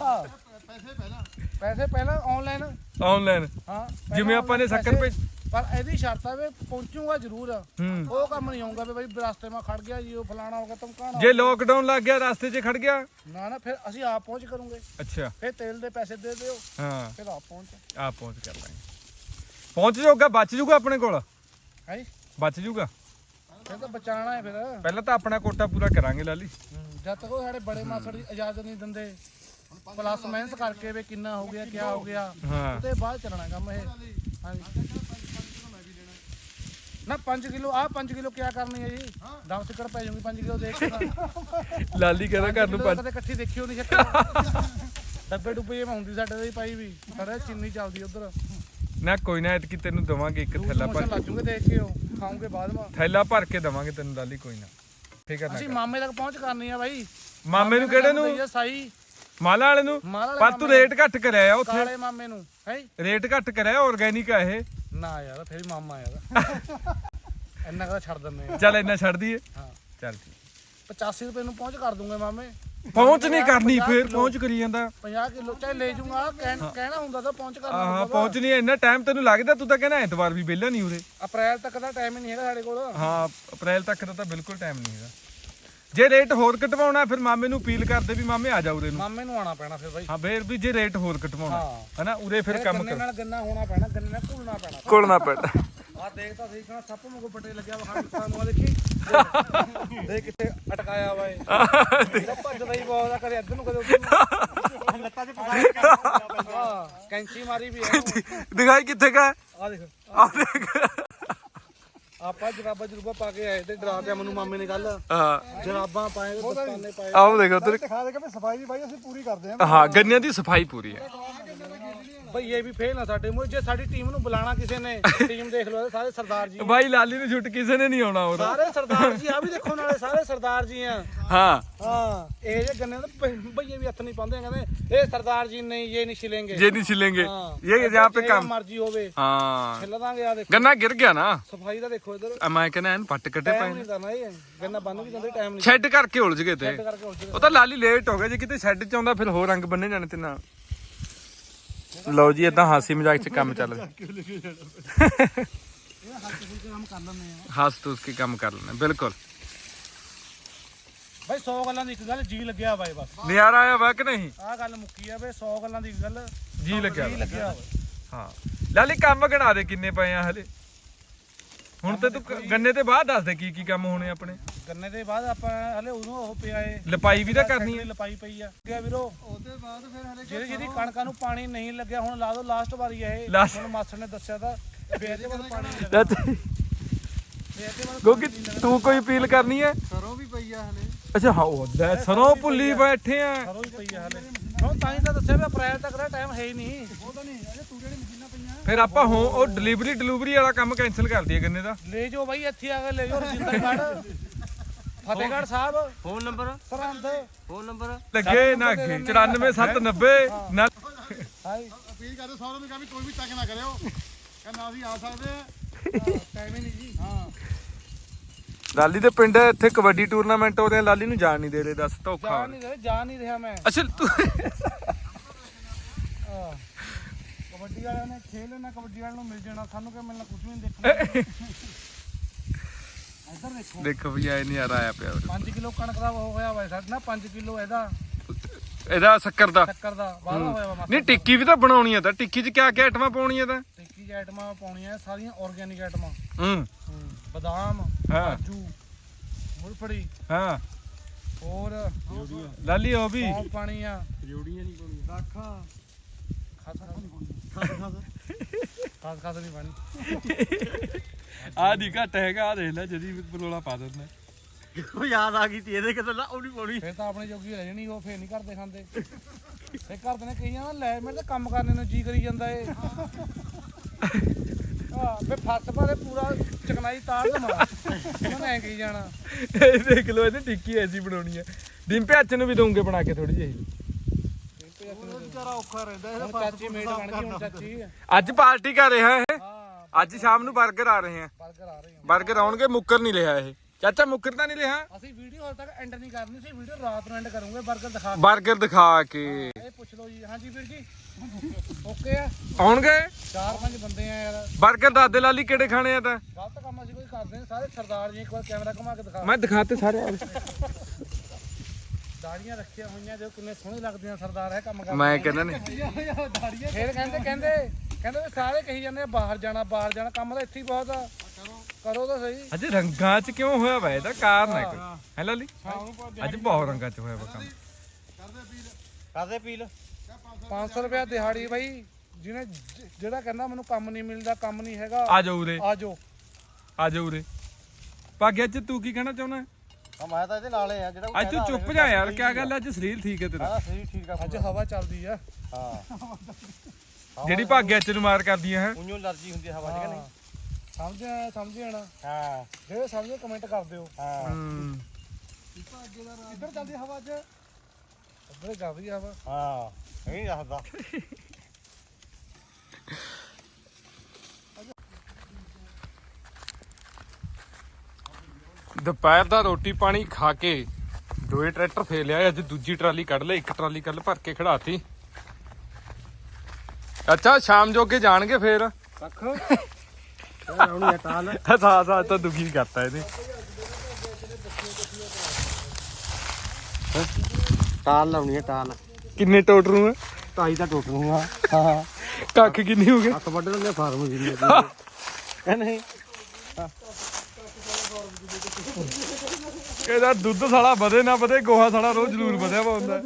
ਹਾਂ ਪੈਸੇ ਪਹਿਲਾਂ ਪੈਸੇ ਪਹਿਲਾਂ ਆਨਲਾਈਨ ਆਨਲਾਈਨ ਹਾਂ ਜਿਵੇਂ ਆਪਾਂ ਨੇ online ਸ਼ੱਕਰ ਪੈਸੇ, ਪਰ ਇਹਦੀ ਸ਼ਰਤ ਆ ਵੀ ਪਹੁੰਚੂਗਾ ਜ਼ਰੂਰ। ਹੂੰ। ਉਹ ਕੰਮ ਨਹੀਂ ਆਉਂਗਾ ਵੀ ਬਈ ਰਸਤੇ ਮੈਂ ਖੜ ਗਿਆ ਜੀ ਉਹ ਫਲਾਣਾ ਹੋ ਗਿਆ ਧਮਕਾਣਾ ਜੇ ਲੋਕਡਾਊਨ ਲੱਗ ਗਿਆ ਰਸਤੇ 'ਚ ਖੜ ਗਿਆ? ਨਾ ਨਾ ਫਿਰ ਅਸੀਂ ਆਪ ਪਹੁੰਚ ਕਰੂੰਗੇ। ਅੱਛਾ। ਫਿਰ ਤੇਲ ਦੇ ਪੈਸੇ ਦੇ ਦਿਓ। ਹਾਂ। ਫਿਰ ਆਪ ਪਹੁੰਚ। ਆ ਪਹੁੰਚ ਕਰ ਲਾਂਗੇ। ਪਹੁੰਚ ਜਾਊਗਾ ਬਚ ਜਾਊਗਾ ਆਪਣੇ ਕੋਲ? ਹੈ ਜੀ। ਬਚ ਜਾਊਗਾ? ਫਿਰ ਤਾਂ ਬਚਾਣਾ ਹੈ ਫਿਰ। ਪਹਿਲਾਂ ਤਾਂ ਆਪਣਾ ਕੋਟਾ ਪੂਰਾ ਕਰਾਂਗੇ ਲਾਲੀ। ਜਦ ਤੱਕ ਉਹ ਸਾਡੇ ਬੜੇ ਮਾਸੜ ਜੀ ਇਜਾਜ਼ਤ ਨਹੀਂ ਦਿੰਦੇ। ਪਲੱਸ ਮਾਈਨਸ ਕਰਕੇ ਵੀ ਕਿੰਨਾ ਹੋ ਗਿਆ ਕਿਆ ਹੋ ਗਿਆ ਹਾਂ। ਉਹਦੇ ਬਾਅਦ ਚੱਲਣਾ ਕੰਮ ਇਹ। ਹਾਂਜੀ। ਨਾ 5 ਕਿਲੋ ਆਹ 5 ਕਿਲੋ ਕਿਆ ਕਰਨੀ ਹੈ ਜੀ? ਦਮ ਸਿੱਕੜ ਪੈ ਜਾਊਗੀ 5 ਕਿਲੋ ਦੇਖ ਕੇ। ਲਾਲੀ ਕਹਿੰਦਾ ਘਰ ਨੂੰ ਪੰਜ ਕਦੇ ਇਕੱਠੀ ਦੇਖੀ ਹੋਣੀ ਸ਼ੱਕਰ ਡੱਬੇ ਡੁੱਬੇ ਜਿਵੇਂ ਹੁੰਦੀ ਸਾਡੇ ਦੇ ਪਾਈ ਵੀ। ਸਾਡੇ ਚੀਨੀ ਚੱਲਦੀ ਉਧਰ। ਨਾ ਕੋਈ ਨਾ ਐਤਕੀ ਤੈਨੂੰ ਦਵਾਂਗੇ ਇੱਕ ਥੈਲਾ ਭਰ ਲੱਜੂਗੇ ਦੇਖ ਕੇ ਉਹ ਖਾਉਂਗੇ ਬਾਅਦ ਮਾ। ਥੈਲਾ ਭਰ ਕੇ ਦਵਾਂਗੇ ਤੈਨੂੰ ਲਾਲੀ ਕੋਈ ਨਾ। ਫਿਕਰ ਨਾ ਅਸੀਂ ਮਾਮੇ ਤੱਕ ਪਹੁੰਚ ਕਰਨੀ ਆ ਬਾਈ। ਮਾਮੇ ਨੂੰ ਕਿਹੜੇ ਨੂੰ? ਸਾਈ। ਮਾਲਾ ਵਾਲੇ ਨੂੰ ਮਾਲਾ ਵਾਲੇ ਪਰ ਤੂੰ ਮਾਮੇ ਰੇਟ ਘੱਟ ਕਰਿਆ ਆ ਉੱਥੇ ਕਾਲੇ ਮਾਮੇ ਨੂੰ ਹੈ ਰੇਟ ਘੱਟ ਕਰਿਆ ਆਰਗੈਨਿਕ ਆ ਇਹ ਨਾ ਯਾਰ ਫਿਰ ਵੀ ਮਾਮਾ ਯਾਰ ਇੰਨਾ ਕਦਾ ਛੱਡ ਦਿੰਦੇ ਆ ਚੱਲ ਇੰਨਾ ਛੱਡ ਦਈਏ ਹਾਂ ਚੱਲ ਠੀਕ 85 ਰੁਪਏ ਨੂੰ ਪਹੁੰਚ ਕਰ ਦੂੰਗੇ ਮਾਮੇ ਪਹੁੰਚ ਨਹੀਂ ਕਰਨੀ ਪੰਜਾਹ ਫੇਰ ਕਿੱਲੋ। ਪਹੁੰਚ ਕਰੀ ਜਾਂਦਾ 50 ਕਿਲੋ ਚਾਹੇ ਲੈ ਜਾਊਂਗਾ ਕਹਿਣ- ਕਹਿਣਾ ਹੁੰਦਾ ਤਾਂ ਪਹੁੰਚ ਕਰਨਾ ਆਹ ਹੁੰਦਾ ਪਹੁੰਚ ਨਹੀਂ ਇੰਨਾ ਟਾਈਮ ਤੈਨੂੰ ਲੱਗਦਾ ਤੂੰ ਤਾਂ ਕਹਿੰਦਾ ਐਤਵਾਰ ਵੀ ਵਿਹਲਾ ਨਹੀਂ ਉਰੇ ਅਪ੍ਰੈਲ ਤੱਕ ਦਾ ਟਾਈਮ ਹੀ ਨਹੀਂ ਹੈਗਾ ਸਾਡੇ ਕੋਲ ਹਾਂ ਅਪ੍ਰੈਲ ਤੱਕ ਦਾ ਤਾਂ ਬਿਲਕੁਲ ਟਾਈਮ ਨਹੀਂ ਹੈਗਾ ਜੇ ਰੇਟ ਹੋਰ ਘਟਵਾਉਣਾ ਫਿਰ ਮਾਮੇ ਨੂੰ ਅਪੀਲ ਕਰਦੇ ਵੀ ਮਾਮੇ ਆ ਜਾ ਉਰੇ ਨੂੰ। ਮਾਮੇ ਨੂੰ ਆਣਾ ਪੈਣਾ ਫਿਰ ਬਾਈ। ਹਾਂ ਫੇਰ ਵੀ ਜੇ ਰੇਟ ਹੋਰ ਘਟਵਾਉਣਾ ਹਾਂ। ਹਨਾ ਉਰੇ ਫਿਰ ਕੰਮ ਗੰਨੇ ਕਰ। ਨਾਲ ਗੰਨਾ ਹੋਣਾ ਪੈਣਾ ਗੰਨੇ ਨਾਲ ਘੁਲਣਾ ਪੈਣਾ। ਕੋਲਣਾ ਪੈਂਦਾ ਆ ਦੇਖ ਤਾਂ ਸਹੀ ਕਹਣਾ ਸੱਪ ਮੂੰਹ ਪੱਟੇ ਲੱਗਿਆ ਵਾ ਹਾਂ ਸਾਨੂੰ ਆ ਦੇਖੀ। ਦੇਖ ਕਿੱਥੇ ਅਟਕਾਇਆ ਵਾ ਇਹ। ਇਹਦਾ ਭੱਜਦਾ ਹੀ ਬਹੁਤ ਆ ਕਦੇ ਇੱਧਰ ਨੂੰ ਕਦੇ ਉੱਧਰ ਨੂੰ। ਲੱਤਾਂ 'ਚ ਪਸਾਈ ਹਾਂ ਕੈਂਚੀ ਮਾਰੀ ਵੀ ਹੈ ਦਿਖਾਈ ਕਿੱਥੇ ਕਾ ਆ ਦੇਖ। ਆ ਦੇਖ। ਆਪਾਂ ਜਰਾਬਾ ਜਰੂਬਾ ਪਾ ਕੇ ਆਏ ਤੇ ਡਰਾ ਤੇ ਮੈਨੂੰ ਮਾਮੇ ਨੇ ਕੱਲ ਹਾਂ। ਜਰਾਬਾਂ ਪਾਏ ਤੇ ਦਸਤਾਨੇ ਪਾਏ। ਆਓ ਦੇਖੋ ਉਧਰ ਦਿਖਾ ਦੇ ਕਿ ਸਫ਼ਾਈ ਵੀ ਬਾਈ ਅਸੀਂ ਪੂਰੀ ਕਰਦੇ ਆਂ ਹਾਂ ਗੰਨਿਆਂ ਦੀ ਸਫ਼ਾਈ ਪੂਰੀ ਹੈ। ਬਈ ਇਹ ਵੀ ਫੇਲ ਆ ਸਾਡੇ ਮੂਹਰੇ ਜੇ ਸਾਡੀ ਟੀਮ ਨੂੰ ਬੁਲਾਣਾ ਕਿਸੇ ਨੇ ਟੀਮ ਦੇਖ ਲਓ ਸਾਰੇ ਸਰਦਾਰ ਜੀ ਬਾਈ ਲਾਲੀ ਨੂੰ ਛੁੱਟ ਕਿਸੇ ਨੇ ਨਹੀਂ ਆਉਣਾ ਉਹਦਾ। ਸਾਰੇ ਸਰਦਾਰ ਜੀ ਆ ਵੀ ਦੇਖੋ ਨਾਲੇ ਸਾਰੇ ਸਰਦਾਰ ਜੀ ਆ। ਹਾਂ। ਹਾਂ ਇਹ ਜੇ ਗੰਨੇ ਦਾ ਬਈਏ ਵੀ ਹੱਥ ਨਹੀਂ ਪਾਉਂਦੇ ਕਹਿੰਦੇ ਇਹ ਸਰਦਾਰ ਜੀ ਨਹੀਂ ਇਹ ਨਹੀਂ ਛਿਲेंगे ਜੇ ਨਹੀਂ ਛਿਲेंगे ਇਹ ਜਾਂ ਪੇ ਕੰਮ। ਮਰਜ਼ੀ ਹੋਵੇ ਹਾਂ। ਛਿਲ ਦਾਂਗੇ ਆ ਦੇਖੋ। ਗੰਨਾ ਗਿਰ ਗਿਆ ਨਾ। ਸਫ਼ਾਈ ਦਾ ਦੇਖੋ ਇਧਰ। ਮੈਂ ਕਹਿੰਦਾ ਐਨ ਪੱਟ ਕੱਟੇ ਪਏ ਨੇ। ਗੰਨਾ ਬੰਨ ਵੀ ਦਿੰਦੇ ਟਾਈਮ ਨਹੀਂ ਸ਼ੈੱਡ ਕਰਕੇ ਉਲਝ ਗਏ ਤੇ। ਉਹ ਤਾਂ ਲਾਲੀ ਲੇਟ ਹੋ ਗਿਆ ਜੇ ਕਿਤੇ ਛੱਡ ਚ ਆਉਂਦਾ ਫਿਰ ਹੋਰ ਰੰਗ ਬੰਨੇ ਜਾਣੇ ਤੇ ਨਾ। ਲਓ ਜੀ ਇਦਾਂ ਹਾਸੀ ਮਜ਼ਾਕ ਚ ਕੰਮ ਚੱਲ ਹਾਸ ਤੂਸ ਕੇ ਕੰਮ ਕਰ ਲੈਣਾ ਬਿਲਕੁਲ। ਬਈ 100 ਗੱਲਾਂ ਦੀ ਇੱਕ ਗੱਲ ਜੀ ਲੱਗਿਆ ਬਾਈ ਬਸ। ਨਜ਼ਾਰਾ ਆਇਆ ਵਾ ਕਿ ਨਹੀਂ? ਆਹ ਗੱਲ ਮੁੱਕੀ ਆ ਬਈ 100 ਗੱਲਾਂ ਦੀ ਇੱਕ ਗੱਲ। ਜੀ ਲੱਗਿਆ ਜੀ ਵਾ। ਲੱਗਿਆ ਵਾ। ਹਾਂ। ਲਾਲੀ ਕੰਮ ਗਣਾ ਦੇ ਕਿੰਨੇ ਪਏ ਆ ਹਲੇ? ਹੁਣ ਤੇ ਤੂੰ ਕ- ਗੰਨੇ ਤੇ ਬਾਅਦ ਦੱਸ ਦੇ ਕੀ ਕੀ ਕੰਮ ਹੋਣੇ ਆਪਣੇ। ਗੰਨੇ ਦੇ ਬਾਅਦ ਆਪਾਂ ਹਲੇ ਉਦੋਂ ਉਹ ਪਿਆ ਏ। ਲਪਾਈ ਵੀ ਤਾਂ ਕਰਨੀ ਹੈ ਲਪਾਈ ਪਈ ਆ। ਗਿਆ ਵੀਰੋ। ਉਹਦੇ ਬਾਅਦ ਫਿਰ ਹਲੇ ਜਿਹੜੀ ਜਿਹੜੀ ਕਣਕਾਂ ਨੂੰ ਪਾਣੀ ਨਹੀਂ ਲੱਗਿਆ ਹੁਣ ਲਾ ਦੋ ਲਾਸਟ ਵਾਰੀ ਆ ਇਹ। Last- ਹੁਣ ਮਾਸਟਰ ਨੇ ਦੱਸਿਆ ਤਾਂ ਵੀ ਇਹਦੇ ਬਾਅਦ ਪਾਣੀ ਨਹੀਂ ਬਾਅਦ ਕਿਉਂਕਿ ਤੂੰ ਕੋਈ ਅਪੀਲ ਕਰਨੀ ਹੈ ਸਰੋਂ ਵੀ ਪਈ ਆ ਹਲੇ। ਅੱਛਾ ਹਾਂ ਉਹ ਲੈ ਸਰੋਂ ਭੁੱਲੀ ਬੈਠੇ ਆ। ਸਰੋਂ ਹੀ ਪਈ ਆ ਹਲੇ। ਹੁਣ ਤਾਂ ਹੀ ਤਾਂ ਦੱਸਿਆ ਵੀ ਅਪ੍ਰੈਲ ਤੱਕ ਦਾ ਟਾਈਮ ਹੈ ਹੀ ਨਹੀਂ। ਉਹ ਤਾਂ ਨਹੀਂ ਅਜੇ ਮਸ਼ੀਨਾਂ ਪਈਆਂ ਫਿਰ ਆਪਾਂ ਹੋ ਉਹ ਡਿਲੀਵਰੀ ਡਿਲੀਵਰੀ ਵਾਲਾ ਕੰਮ ਕੈਨਸਲ ਕਰ ਦਈਏ ਗੰਨੇ ਦਾ। ਲੈ ਜਾਓ ਬਾਈ ਇੱਥੇ ਆ ਕੇ ਲੈ ਜਾਓ Rajindergarh. Fatehgarh Sahib. Phone number? Sirhind phone number? ਲੱਗੇ ਨਾ 94790 ਨਾ ਹਾਈ ਅਪੀਲ ਕਰਦੇ ਸਾਰਿਆਂ ਨੂੰ ਕਹਾਂ ਵੀ ਕੋਈ ਵੀ ਚੱਕ ਨਾ ਕਰਿਓ। ਕਹਿੰਦਾ ਅਸੀਂ ਆ ਸਕਦੇ ਆ ਟਾਈਮ ਹੀ ਨਹੀਂ ਜੀ। ਹਾਂ। ਲਾਲੀ ਦੇ ਪਿੰਡ ਇੱਥੇ ਕਬੱਡੀ ਟੂਰਨਾਮੈਂਟ ਹੋ ਰਿਹਾ। ਲਾਲੀ ਨੂੰ ਜਾਣ ਨਹੀਂ ਦੇ ਰਹੇ ਦੱਸ ਧੋਖਾ ਜਾ ਨਹੀਂ ਰਿਹਾ ਜਾ ਨਹੀਂ ਰਿਹਾ ਮੈਂ। ਅੱਛਾ ਤੂੰ ਕਬੱਡੀ ਵਾਲਿਆਂ ਨੇ ਖੇਲ ਲੈਣਾ ਕਬੱਡੀ ਵਾਲਿਆਂ ਨੂੰ ਮਿਲ ਜਾਣਾ ਸਾਨੂੰ ਕਿ ਮਿਲਣਾ ਕੁਝ ਵੀ ਨਹੀਂ ਦੇਖਣਾ। *laughs* ਇੱਧਰ ਦੇਖੋ। ਦੇਖੋ ਵੀ ਆਏ ਨਜ਼ਾਰਾ ਆਇਆ ਪਿਆ ਉਰੇ। 5 ਕਿਲੋ ਕਣਕ ਦਾ ਉਹ ਹੋਇਆ ਵਾ ਸਾਡੇ ਨਾ 5 ਕਿਲੋ ਇਹਦਾ। ਇਹਦਾ ਸ਼ੱਕਰ ਦਾ। ਸ਼ੱਕਰ ਦਾ ਵਾਧਾ ਹੋਇਆ ਵਾ ਮਾਸਾ ਨਹੀਂ ਟਿੱਕੀ ਵੀ ਤਾਂ ਬਣਾਉਣੀ ਆ ਤਾਂ। ਟਿੱਕੀ 'ਚ ਕਿਆ ਕਿਆ ਆਈਟਮਾਂ ਪਾਉਣੀਆਂ ਤਾਂ? ਟਿੱਕੀ ਦੀ ਆਈਟਮਾਂ ਪਾਉਣੀਆਂ ਸਾਰੀਆਂ ਆਰਗੈਨਿਕ ਆਈਟਮਾਂ। ਹੂੰ। ਬਦਾਮ ਹਾਂ। ਕਾਜੂ ਮੁਰਫੜੀ। ਹਾਂ। ਹੋਰ ਲਾਲੀ ਉਹ ਵੀ। ਸੌਂਫ ਪਾਣੀ ਆ। ਜੋੜੀਆਂ ਨਹੀਂ ਪਾਉਣੀਆਂ। ਰਾਖਾ। ਖਾਸ ਖਾਸ ਖਾਸ ਨਹੀਂ ਪਾਣੀ ਆ ਦੀ ਘਟ ਹੈਗਾ ਆ ਦੇਖ ਲੈ ਜਦੀ ਬਲੋਲਾ ਪਾ ਦਿੰਦਾ। ਉਹ ਯਾਦ ਆ ਗਈ ਤੀ ਇਹਦੇ ਕਿਤੇ ਨਾ ਉਹ ਨਹੀਂ ਪਾਉਣੀ ਫੇਰ ਤਾਂ ਆਪਣੇ ਜੋਗੀ ਰਹਿ ਜਣੀ ਉਹ ਫੇਰ ਨਹੀਂ ਕਰਦੇ ਖਾਂਦੇ। ਫੇਰ ਘਰ ਦੇ ਨੇ ਕਹੀ ਜਾਣਾ ਲੈ ਮੇਰੇ ਤਾਂ ਕੰਮ ਕਰਨੇ ਨੂੰ ਜੀ ਕਰੀ ਜਾਂਦਾ ਏ। ਹਾਂ ਫੇਰ ਫਸ ਪਾਦੇ ਪੂਰਾ ਚਕਨਾਈ ਤਾਰ ਦਮਾ ਉਹਨੇ ਐ ਕਹੀ ਜਾਣਾ। ਇਹ ਦੇਖ ਲਓ ਇਹਨੇ ਟਿੱਕੀ ਐਸੀ ਬਣਾਉਣੀ ਹੈ ਡਿੰਪੇ ਹੱਥ ਨੂੰ ਵੀ ਦਊਂਗੇ ਬਣਾ ਕੇ ਥੋੜੀ ਜਿਹੀ। ਅੱਜ ਪਾਰਟੀ ਕਰ ਰਿਹਾ ਇਹ। ਅੱਜ ਸ਼ਾਮ ਨੂੰ 버ਗਰ ਆ ਰਹੇ ਆ। ਬਰਗਰ 버ਗਰ ਆਉਣਗੇ ਮੁੱਕਰ ਨਹੀਂ ਲਿਆ ਇਹ। ਚਾਚਾ ਮੁੱਕਰ ਤਾਂ ਨਹੀਂ ਲਿਆ ਅਸੀਂ ਵੀਡੀਓ ਹਾਲ ਤੱਕ ਐਂਡ ਨਹੀਂ ਕਰਨੀ ਸੀ ਵੀਡੀਓ ਰਾਤ ਨੂੰ ਐਂਡ ਕਰੂਗੇ 버ਗਰ ਦਿਖਾ ਕੇ। 버ਗਰ ਦਿਖਾ ਕੇ। ਇਹ ਪੁੱਛ ਲਓ ਜੀ। ਹਾਂਜੀ ਵੀਰ ਜੀ। ਓਕੇ ਆ। ਆਉਣਗੇ? ਚਾਰ ਪੰਜ ਬੰਦੇ ਆ ਯਾਰ। 버ਗਰ ਦਾਦੇ ਲਾਲੀ ਕਿਹੜੇ ਖਾਣੇ ਆ ਤਾਂ? ਗਲਤ ਕੰਮ ਅਸੀਂ ਕੋਈ ਕਰਦੇ ਸਾਰੇ ਸਰਦਾਰ ਜੀ ਇੱਕ ਵਾਰ ਕੈਮਰਾ ਘੁਮਾ ਕੇ ਦਿਖਾ। ਮੈਂ ਦਿਖਾਤੇ ਸਾਰੇ ਦਾੜੀਆਂ ਰੱਖੀਆਂ ਹੋਈਆਂ ਜੋ ਕਿੰਨੇ ਸੋਹਣੇ ਲੱਗਦੇ ਆ ਸਰਦਾਰ ਹੈ ਕੰਮ ਕਰਦੇ ਮੈਂ ਕਹਿੰਦਾ ਨੇ। ਫਿਰ ਕਹਿੰਦੇ ਕਹਿੰਦੇ ਕਹਿੰਦੇ ਵੀ ਸਾਰੇ ਕਹੀ ਜਾਂਦੇ ਆ ਬਾਹਰ ਜਾਣਾ ਬਾਹਰ ਜਾਣਾ ਕੰਮ ਤਾਂ ਇੱਥੇ ਹੀ ਬਹੁਤ ਆ। ਕਰੋ ਤਾਂ ਸਹੀ। ਅੱਜ ਰੰਗਾਂ 'ਚ ਕਿਉਂ ਹੋਇਆ ਵਾ? ਇਹਦਾ ਕਾਰਨ ਹੈ ਕੋਈ? ਹੈ ਲਾਲੀ? ਅੱਜ ਬਹੁਤ ਰੰਗਾਂ 'ਚ ਹੋਇਆ ਵਾ ਕੰਮ। ਕਰਦੇ ਪੀਲ? 500 ਰੁਪਇਆ ਦਿਹਾੜੀ ਬਾਈ ਜਿਹਨੇ ਜ- ਜਿਹੜਾ ਕਹਿੰਦਾ ਮੈਨੂੰ ਕੰਮ ਨਹੀਂ ਮਿਲਦਾ ਕੰਮ ਨਹੀਂ ਹੈਗਾ ਆ ਜਾਓ ਉਰੇ। ਆ ਜਾਓ। ਆ ਜਾਓ ਉਰੇ। ਭਾਗਿਆ ਚ ਤੂੰ ਕੀ ਕਹਿਣਾ ਚਾਹੁੰਦਾ? ਆ ਮੈਂ ਤਾਂ ਇਹਦੇ ਨਾਲੇ ਆ ਜਿਹੜਾ ਅੱਜ ਤੂੰ ਚੁੱਪ ਜਾ ਯਾਰ ਕਿਆ ਗੱਲ ਆ, ਅੱਜ ਸਰੀਰ ਠੀਕ ਹੈ ਤੇਰਾ। ਹਾਂ ਸਹੀ ਠੀਕ ਆ ਅੱਜ ਹਵਾ ਚੱਲਦੀ ਆ। ਹਾਂ। ਜਿਹੜੀ ਭਾਗਿਆ ਚ ਨੂੰ ਮਾਰ ਕਰਦੀਆਂ ਹੈ। ਉਈਓ ਅਲਰਜੀ ਹੁੰਦੀ ਹੈ ਹਵਾ ਚ ਕਿ ਨਹੀਂ? ਸਮਝ ਆਇਆ ਸਮਝ ਜਾਣਾ ਹਾਂ। ਜਿਹੜੇ ਸਮਝੇ ਕਮੈਂਟ ਕਰ ਦਿਓ ਹਾਂ। ਹੂੰ। ਇੱਧਰ ਚੱਲਦੀ ਹਵਾ ਅੱਜ ਇੱਧਰ ਚੱਲਦੀ ਹਵਾ। ਹਾਂ ਨਹੀਂ ਦੱਸਦਾ। ਦੁਪਹਿਰ ਦਾ ਰੋਟੀ ਪਾਣੀ ਖਾ ਕੇ ਦੋਏ ਟਰੈਕਟਰ ਫੇਰ ਲਿਆ ਅੱਜ ਦੂਜੀ ਟਰਾਲੀ ਕੱਢ ਲਈ ਇੱਕ ਟਰਾਲੀ ਕੱਲ ਭਰ ਕੇ ਖੜਾਤੀ ਅੱਛਾ ਸ਼ਾਮ ਜੋਗੇ ਜਾਣਗੇ ਫੇਰ? ਰੱਖ ਆਉਣੀ ਆ ਟਾਲ ਸਾ ਸਾ ਤਾਂ ਦੁਖੀ ਕਰਤਾ ਇਹਨੇ। ਟਾਲ ਲਾਉਣੀ ਹੈ ਟਾਲ ਕਿੰਨੇ ਟੋਟਰੂ ਆ? ਢਾਈ ਦਾ ਟੁੱਟ ਲੂਗਾ ਹਾਂ। ਕੱਖ ਕਿੰਨੇ ਹੋ ਗਏ ਹੱਥ ਵੱਢ ਲੈਂਦੇ ਫਾਰਮ ਜੀ *laughs* ਨਹੀਂ? ਇਹਦਾ ਦੁੱਧ ਸਾਲਾ ਵਧੇ ਨਾ ਵਧੇ ਗੋਹਾ ਸਾਲਾ ਰੋਜ਼ ਜ਼ਰੂਰ ਵਧਿਆ ਵਾ ਹੁੰਦਾ।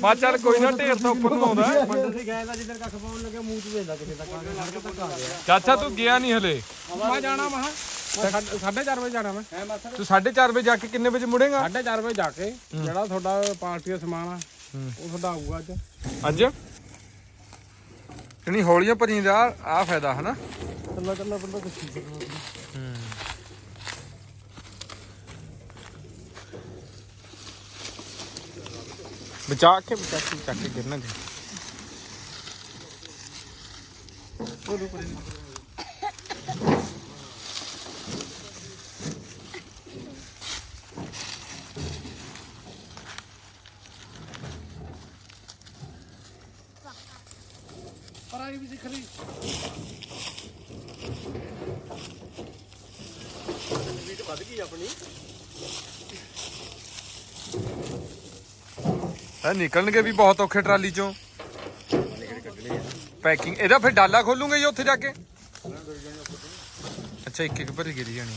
ਮਾ ਚੱਲ ਕੋਈ ਨਾ ਢੇਰ ਤਾਂ ਉੱਪਰ ਨੂੰ ਆਉਂਦਾ। ਮੰਡੇ ਤੇ ਗਿਆ ਤਾਂ ਜਿੱਦਣ ਕੱਖ ਪਾਉਣ ਲੱਗਿਆ ਮੂੰਹ ਚ ਵੇਂਦਾ ਕਿਸੇ ਦਾ ਕਾਗਜ਼ ਲੜ ਕੇ ਧੱਕਾ ਆ ਗਿਆ ਚਾਚਾ ਤੂੰ ਗਿਆ ਨਹੀਂ ਹਲੇ। ਮੈਂ ਜਾਣਾ ਮਹਾ 4:30 ਵਜੇ ਜਾਣਾ ਮੈਂ। ਹੈ ਮਾਸਰ ਤੂੰ 4:30 ਵਜੇ ਜਾ ਕੇ ਕਿੰਨੇ ਵਜੇ ਮੁੜੇਗਾ? 4:30 ਵਜੇ ਜਾ ਕੇ ਜਿਹੜਾ ਤੁਹਾਡਾ ਪਾਰਟੀ ਦਾ ਸਮਾਨ ਆ ਉਹ ਤੁਹਾਡਾ ਆਊਗਾ ਅੱਜ। ਅੱਜ? ਨਹੀਂ ਹੌਲੀਆਂ ਭਰੀ ਦਾ ਆ ਫਾਇਦਾ ਹਨਾ? ਕੱਲਾ ਕੱਲਾ ਬੰਦਾ ਕੁਛ ਬਚਾ ਕੇ ਬਚਾ ਕੇ ਚੱਕ ਕੇ ਗਿਰਨਾ ਜੀ ਪਰ ਆਈ ਵੀ ਸਿੱਖ ਲਈ ਇਹ ਨਿਕਲਣਗੇ ਵੀ ਬਹੁਤ ਔਖੇ ਟਰਾਲੀ ਚੋਂ। ਪੈਕਿੰਗ ਇਹਦਾ ਫਿਰ ਡਾਲਾ ਖੋਲੂਗੇ ਜੀ ਉੱਥੇ ਜਾ ਕੇ? ਅੱਛਾ ਇੱਕ ਇੱਕ ਭਰੀ ਗਿਰੀ ਜਾਣੀ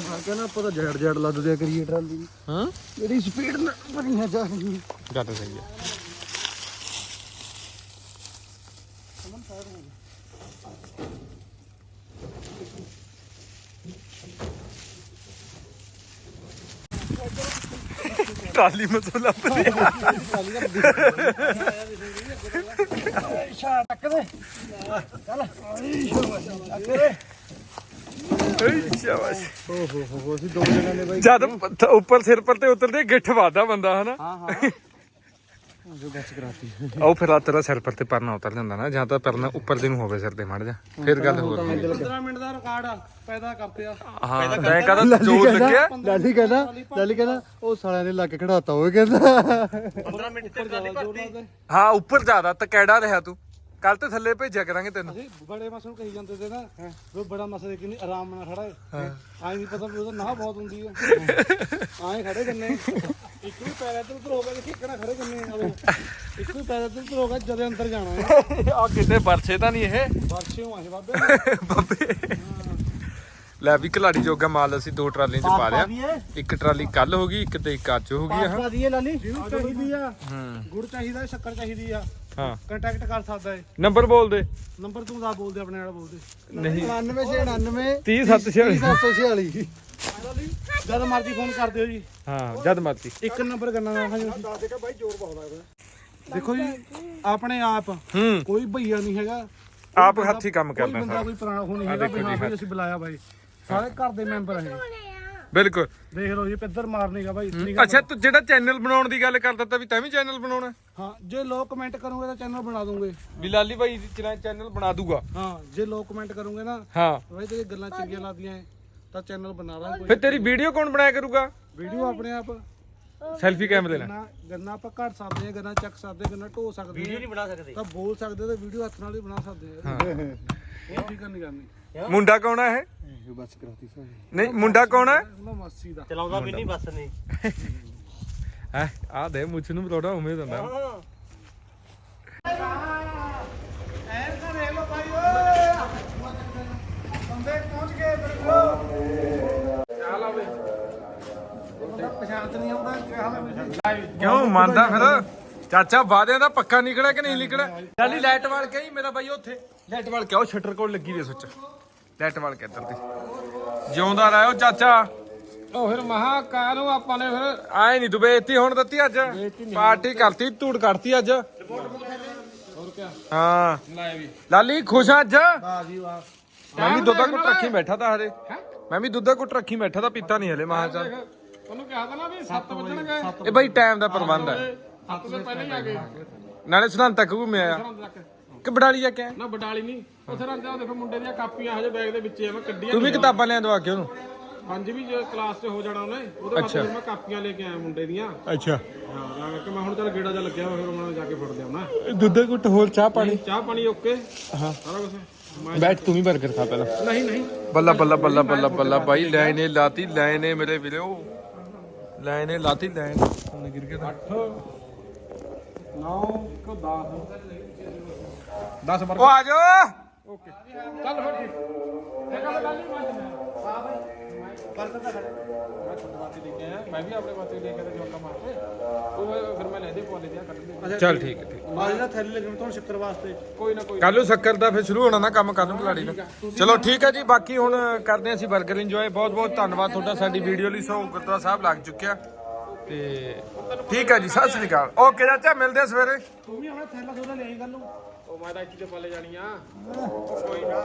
ਮੈਂ ਕਹਿੰਦਾ ਆਪਾਂ ਤਾਂ ਜੜ ਜੜ ਲੱਦ ਦਿਆ ਕਰੀਏ ਟਰਾਲੀ। ਹਾਂ? ਜਿਹੜੀ ਸਪੀਡ ਨਾਲ ਭਰੀ ਹੈ ਜਾ ਗੱਲ ਸਹੀ ਹੈ ਸ਼ਾਬਾਸ਼। ਹੋ ਹੋ ਅਸੀਂ ਦੋ ਜਣਾਂ ਨੇ ਬਾਈ ਜਦ ਪ- ਉੱਪਰ ਸਿਰ ਪਰ ਤੇ ਉਤਰਦੇ ਗਿੱਠ ਵਾਦਾ ਬੰਦਾ ਹਨਾ? ਹਾਂ ਹਾਂ। ਜੋ ਬਸ ਕਰਾਤੀ। ਉਹ ਫਿਰ ਆ ਤੇਰਾ ਸਿਰ ਪਰ ਤੇ ਪਰਨਾ ਉਤਰ ਜਾਂਦਾ ਨਾ ਜਾਂ ਤਾਂ ਪਰਨਾ ਉੱਪਰ ਦੇ ਨੂੰ ਹੋਵੇ ਸਿਰ ਤੇ ਮੜ ਜਾ ਫਿਰ ਗੱਲ ਹੋਰ ਹੋਣੀ। 15 ਮਿੰਟ ਦਾ ਰਿਕਾਰਡ ਆ ਪੈਦਾ ਕਰਤੇ ਆ। ਹਾਂ ਤੈਂ ਕਹਦਾ ਜੋਰ ਲੱਗਿਆ। ਲਾਲੀ ਕਹਿੰਦਾ ਲਾਲੀ ਕਹਿੰਦਾ ਉਹ ਸਾਲਿਆਂ ਨੇ ਲੱਗ ਖੜਾਤਾ ਹੋਏ ਕਹਿੰਦਾ। 15 ਮਿੰਟ ਤੇ ਗੱਲ ਕਰਤੀ ਹਾਂ ਉੱਪਰ ਜ਼ਿਆਦਾ ਤਕੈੜਾ ਰਿਹਾ ਤੂੰ? ਕੱਲ ਤੇ ਥੱਲੇ ਭੇਜਿਆ ਕਰਾਂਗੇ ਤੈਨੂੰ। ਅਸੀਂ ਬੜੇ ਮਸ ਨੂੰ ਕਹੀ ਜਾਂਦੇ ਤੇ ਨਾ ਉਹ ਬੜਾ ਮਸ ਦੇ ਕਿੰਨੀ ਆਰਾਮ ਨਾਲ ਖੜਾ ਹੈ। ਆਈ ਨਹੀਂ ਪਤਾ ਵੀ ਉਹਦਾ ਨਾ ਬਹੁਤ ਹੁੰਦੀ ਹੈ ਆਏ *laughs* ਖੜੇ ਕੰਨੇ ਇੱਕ ਪੈਰ ਉੱਧਰ ਹੋ ਗਿਆ ਦੇਖੀ ਕਿਹੜਾ ਖੜੇ ਕੰਨੇ ਆਵੇ ਇੱਕ ਵੀ ਪੈਰ ਇੱਧਰ ਉੱਧਰ ਹੋ ਗਿਆ ਜਦੇ ਅੰਦਰ ਜਾਣਾ ਹੈ। ਆ ਕਿਤੇ ਵਰਛੇ ਤਾਂ ਨਹੀਂ ਇਹ? ਵਰਸ਼ਿਓ ਆਏ ਬਾਬੇ। ਬਾਬੇ। ਲੈ ਵੀ ਕਲਾੜੀ ਜੋਗਾ ਮਾਲ ਅਸੀਂ ਦੋ ਟਰਾਲੀਆਂ ਚ ਪਾ ਲਿਆ। ਇੱਕ ਟਰਾਲੀ ਕੱਲ ਹੋ ਗਈ ਇੱਕ ਤੇ ਇੱਕ ਅੱਜ ਹੋ ਗਈ ਆ। ਪਾ ਦਈਏ ਲਾਲੀ? ਜਿਹਨੂੰ ਚਾਹੀਦੀ ਆ। ਹੂੰ। ਗੁੜ ਚਾਹੀਦਾ ਸ਼ੱਕਰ ਚਾਹੀਦੀ ਆ। ਹਾਂ। ਕੰਟੈਕਟ ਕਰ ਸਕਦਾ ਹੈ ਨੰਬਰ ਬੋਲ ਦੇ। ਨੰਬਰ ਤੂੰ ਦਾ ਬੋਲਦੇ ਆਪਣੇ ਨਾਲ ਬੋਲਦੇ। ਨਹੀਂ। 9999 30746 746 ਜਦ ਮਰਜ਼ੀ ਫੋਨ ਕਰ ਦਿਓ ਜੀ। ਹਾਂ ਜਦ ਮਰਜ਼ੀ। ਇੱਕ ਨੰਬਰ ਕਰਨਾ ਨਾ ਜੀ ਦੱਸ ਦੇਗਾ ਬਾਈ ਜ਼ੋਰ ਬਹੁਤ ਲੱਗਦਾ। ਦੇਖੋ ਜੀ ਆਪਣੇ ਆਪ ਹੂੰ। ਕੋਈ ਭਈਆ ਨਹੀਂ ਹੈਗਾ। ਆਪ ਹੱਥੀ ਕੰਮ ਕੋਈ ਕਰਨਾ ਬੰਦਾ ਸਾਰਾ। ਕੋਈ ਪੁਰਾਣਾ ਹੋ ਨਹੀਂ ਆਹ ਹੈਗਾ ਦੇਖੋ ਵੀ ਹਾਂ ਅਸੀਂ ਬੁਲਾਇਆ ਬਾਈ। ਸਾਰੇ ਘਰ ਦੇ ਮੈਂਬਰ ਹੈ ਬਿਲਕੁਲ। ਦੇਖ ਲਓ ਜੀ ਪਿੱਧਰ ਮਾਰਨੇਗਾ ਬਾਈ ਇਤਨੀ ਗੱਲ- ਅੱਛਾ ਤੂੰ ਜਿਹੜਾ ਚੈਨਲ ਬਣਾਉਣ ਦੀ ਗੱਲ ਕਰਦਾ ਤਾਂ ਵੀ ਤੈਂ ਵੀ ਚੈਨਲ ਬਣਾਉਣਾ। ਹਾਂ ਜੇ ਲੋਕ ਕਮੈਂਟ ਕਰੋਗੇ ਤਾਂ ਚੈਨਲ ਬਣਾ ਦੂੰਗੇ। ਵੀ ਲਾਲੀ ਭਾਈ ਚੈਨਲ ਬਣਾ ਦੂਗਾ। ਹਾਂ ਜੇ ਲੋਕ ਕਮੈਂਟ ਕਰੋਗੇ ਨਾ ਹਾਂ। ਬਾਈ ਤੇਰੀ ਗੱਲਾਂ ਚੰਗੀਆਂ ਲੱਗਦੀਆਂ ਐ। ਤਾਂ ਚੈਨਲ ਬਣਾ ਲਾਂ ਕੋਈ। ਫਿਰ ਤੇਰੀ ਵੀਡੀਓ ਕੌਣ ਬਣਾਇਆ ਕਰੂਗਾ? ਵੀਡੀਓ ਆਪਣੇ ਆਪ। ਸੈਲਫੀ ਕੈਮਰੇ ਨਾਲ। ਗੰਨਾ ਗੰਨਾ ਆਪਾਂ ਘੜ ਸਕਦੇ ਆ ਗੰਨਾ ਚੱਕ ਸਕਦੇ ਆ ਗੰਨਾ ਢੋ ਸਕਦੇ ਵੀਡੀਓ ਨਹੀਂ ਬਣਾ ਸਕਦੇ। ਤਾਂ ਬੋਲ ਸਕਦੇ ਤਾਂ ਵੀਡੀਓ ਹੱਥ ਨਾਲ ਹੀ ਬਣਾ ਸਕਦੇ ਆ। ਇਹ ਠੀਕ ਨਹੀਂ ਕਰਨੀ। ਮੁੰਡਾ ਕੌਣ ਆ ਇਹ? ਬਸ ਕਰਾਤੀ ਸਾਰੀ। ਨਹੀਂ ਮੁੰਡਾ ਕੌਣ ਹੈ ਉਹਨਾਂ ਮਾਸੀ ਦਾ। ਚਲਾਉਂਦਾ ਵੀ ਨਹੀਂ ਬੱਸ ਨਹੀਂ। ਹੈ ਆ ਦੇ ਮੁੱਛ ਨੂੰ ਬਲੋੜਾ ਉਮੀਦ ਹੁੰਦਾ ਐਨ ਤਾਂ ਵੇਖ ਲੋ ਭਾਈ ਓਏ ਬੰਦੇ ਪਹੁੰਚ ਗਏ ਬਿਲਕੁਲ ਚਾਲ ਆਵੇ ਪਛਾਣ ਨਹੀਂ ਆਉਂਦਾ ਕੀ ਹਾਲ ਹੈ ਵੀ ਕਿਉਂ ਮੰਨਦਾ ਫਿਰ? ਚਾਚਾ ਵਾਦਿਆਂ ਦਾ ਪੱਕਾ ਨਿਕਲਿਆ ਕਿ ਨਹੀਂ ਨਿਕਲਿਆ? ਲਾਲੀ ਲਾਈਟ ਵਾਲ ਕੇ ਹੀ ਮੇਰਾ ਬਾਈ ਉੱਥੇ। ਲਾਈਟ ਵਾਲ ਕੇ ਉਹ ਸ਼ਟਰ ਕੋਲ ਲੱਗੀ ਦੇ ਸੁੱਚ। ਲਾਈਟ ਵਾਲ ਕੇ ਇੱਧਰ ਤੇ ਜਿਉਂਦਾ ਰਹਿਓ ਚਾਚਾ। ਉਹ ਫਿਰ ਮਹਾ ਕਾਹਨੂੰ ਆਪਾਂ ਨੇ ਫਿਰ। ਆਏ ਨਹੀਂ ਤੂੰ ਬੇਇੱਜ਼ਤੀ ਹੁਣ ਦਿੱਤੀ ਅੱਜ। ਪਾਰਟੀ ਕਰਤੀ ਧੂੜ ਕੱਢਤੀ ਅੱਜ। ਹੋਰ ਕੀ ਹਾਂ। ਵੀ। ਲਾਲੀ ਖੁਸ਼ ਅੱਜ? ਵਾਹ ਜੀ ਵਾਹ। ਮੈਂ ਵੀ ਦੁੱਧਾ ਕੁੱਟ ਰੱਖੀ ਬੈਠਾ ਤਾਂ ਹਰੇ ਮੈਂ ਵੀ ਦੁੱਧਾ ਕੁੱਟ ਰੱਖੀ ਬੈਠਾ ਤਾਂ ਪੀਤਾ ਨਹੀਂ ਹਲੇ ਮਹਾ ਚਾ ਉਹਨੂੰ ਕਿਹਾ ਤਾਂ ਨਾ ਵੀ 7 ਵਜਣਗੇ। ਇਹ ਬਾਈ ਟਾਈਮ ਦਾ ਪ੍ਰਬੰਧ ਹੈ। 7 ਤੋਂ ਪਹਿਲਾਂ ਹੀ ਆ ਗਏ। ਨਾਲੇ ਸੁਨੰਦ ਤੱਕ ਘੁੰਮਿਆ ਆ। ਕਿ ਬਡਾਲੀ ਜਾ ਕੇ? ਨਾ ਬਡਾਲੀ ਨਹੀਂ ਉਥੇ ਰਹਿੰਦੇ ਆ ਦੇਖੋ ਮੁੰਡੇ ਦੀਆਂ ਕਾਪੀਆਂ ਹਜੇ ਬੈਗ ਦੇ ਵਿੱਚ ਆ ਮੈਂ ਕੱਢੀਆਂ ਤੂੰ ਵੀ ਕਿਤਾਬਾਂ ਲਿਆ ਦਵਾ ਕੇ ਉਹਨੂੰ? ਪੰਜਵੀਂ ਜੇ ਕਲਾਸ 'ਚ ਹੋ ਜਾਣਾ ਉਹਨੇ ਉਹਦੇ। ਬਾਅਦ ਮੈਂ ਕਾਪੀਆਂ ਲੈ ਕੇ ਆਇਆ ਮੁੰਡੇ ਦੀਆਂ। ਅੱਛਾ। ਹਾਂ ਤਾਂ ਕਰਕੇ ਮੈਂ ਹੁਣ ਚੱਲ ਗੇੜਾ ਜਾ ਲੱਗਿਆ ਵਾ ਫਿਰ ਉਹਨਾਂ ਜਾ ਕੇ ਫੜ ਲਿਆਉਣਾ। ਦੁੱਧ ਘੁੱਟ ਹੋਰ ਚਾਹ ਪਾਣੀ? ਚਾਹ ਪਾਣੀ ਓਕੇ। ਹਾਂ। ਸਾਰਾ ਕੁਝ ਬੈਠ ਤੂੰ ਵੀ 버ਗਰ ਖਾ ਪਹਿਲਾਂ ਨਹੀਂ ਨਹੀਂ ਬੱਲਾ ਬੱਲਾ ਬੱਲਾ ਬੱਲਾ ਬੱਲਾ ਬਾਈ ਲਾਈਨ ਨੇ ਲਾਤੀ ਲਾਈਨ ਨੇ ਮੇਰੇ ਵੀਰੋ ਲਾਈਨ ਨੇ ਲਾਤੀ ਲਾਈਨ ਹੁਣ ਗਿਰ ਗਿਆ 8 9 ਕੋ 10 10 ਉਹ ਬਰਗਰ ਆ ਜਾਓ ਓਕੇ ਚੱਲ ਫਿਰ ਠੀਕ ਇਹ ਗੱਲ ਗੱਲ ਨਹੀਂ ਮੰਨਦਾ ਹਾਂ ਭਾਈ ਬਰਗਰ ਤਾਂ ਖੜੇ ਮੈਂ ਤੁਹਾਡੇ ਵਾਸਤੇ ਲੈ ਕੇ ਆਇਆ ਮੈਂ ਵੀ ਆਪਣੇ ਵਾਸਤੇ ਲੈ ਕੇ ਆਇਆ ਜੋਕਾ ਮਾਰ ਕੇ। ਉਹ ਫਿਰ ਮੈਂ ਲੈ ਦੇ ਪੋਲੇ ਦਿਆ ਕੱਢ ਦੇ ਚੱਲ ਠੀਕ ਹੈ ਠੀਕ ਆ ਜਿਹੜਾ ਥੈਲੇ ਲੱਗਣ ਤੋਂ ਸ਼ੱਕਰ ਵਾਸਤੇ। ਕੋਈ ਨਾ ਕੋਈ ਕੱਲ ਨੂੰ ਸ਼ੱਕਰ ਦਾ ਫਿਰ ਸ਼ੁਰੂ ਹੋਣਾ ਨਾ ਕੰਮ ਕੱਲ ਨੂੰ ਖਿਲਾੜੀ ਦਾ ਚਲੋ ਠੀਕ ਹੈ ਜੀ ਬਾਕੀ ਹੁਣ ਕਰਦੇ ਹਾਂ ਅਸੀਂ 버ਗਰ ਇੰਜੋਏ ਬਹੁਤ ਬਹੁਤ ਧੰਨਵਾਦ ਤੁਹਾਡਾ। ਸਾਡੀ ਵੀਡੀਓ ਲਈ ਸੋ ਗੁਰਦੁਆਰਾ ਸਾਹਿਬ ਲੱਗ ਚੁੱਕਿਆ। ਤੇ ਠੀਕ ਹੈ ਜੀ ਸਤਿ ਸ੍ਰੀ ਅਕਾਲ। ਓਕੇ ਚਾਚਾ ਮਿਲਦੇ ਆ ਸਵੇਰੇ। ਤੂੰ ਵੀ ਆਪਣਾ ਥੈਲਾ ਥੋੜਾ ਲੈ ਆਈ ਕੱਲ ਨੂੰ। ਉਹ ਮੈਂ ਤਾਂ ਇੱਥੇ ਪਾਲੇ ਜਾਣੀ ਆ ਕੋਈ ਨਾ।